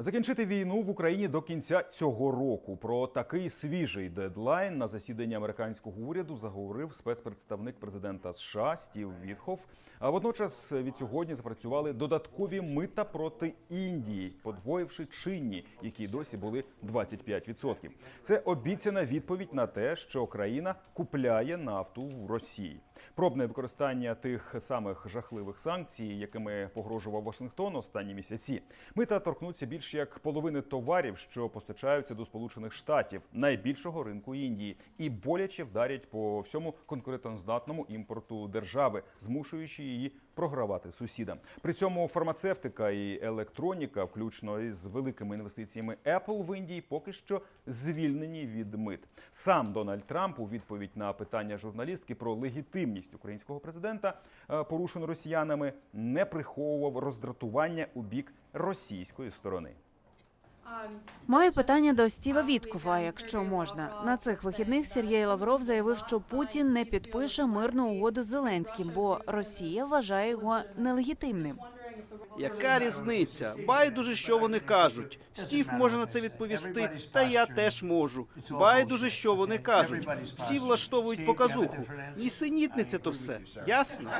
Закінчити війну в Україні до кінця цього року. Про такий свіжий дедлайн на засіданні американського уряду заговорив спецпредставник президента США Стів Вітхоф. А водночас від сьогодні запрацювали додаткові мита проти Індії, подвоївши чинні, які досі були 25%. Це обіцяна відповідь на те, що країна купляє нафту в Росії. Пробне використання тих самих жахливих санкцій, якими погрожував Вашингтон останні місяці. Мита торкнуться більш як половини товарів, що постачаються до Сполучених Штатів, найбільшого ринку Індії, і боляче вдарять по всьому конкурентоздатному імпорту держави, змушуючи її програвати сусідам. При цьому фармацевтика і електроніка, включно із великими інвестиціями Apple в Індії, поки що звільнені від мит. Сам Дональд Трамп у відповідь на питання журналістки про легітимність українського президента, е, порушену росіянами, не приховував роздратування у бік російської сторони. Маю питання до Стіва Віткова, якщо можна. На цих вихідних Сергій Лавров заявив, що Путін не підпише мирну угоду з Зеленським, бо Росія вважає його нелегітимним. Яка різниця? Байдуже, що вони кажуть. Стів може на це відповісти, та я теж можу. Байдуже, що вони кажуть. Всі влаштовують показуху. Нісенітниця то все. Ясно?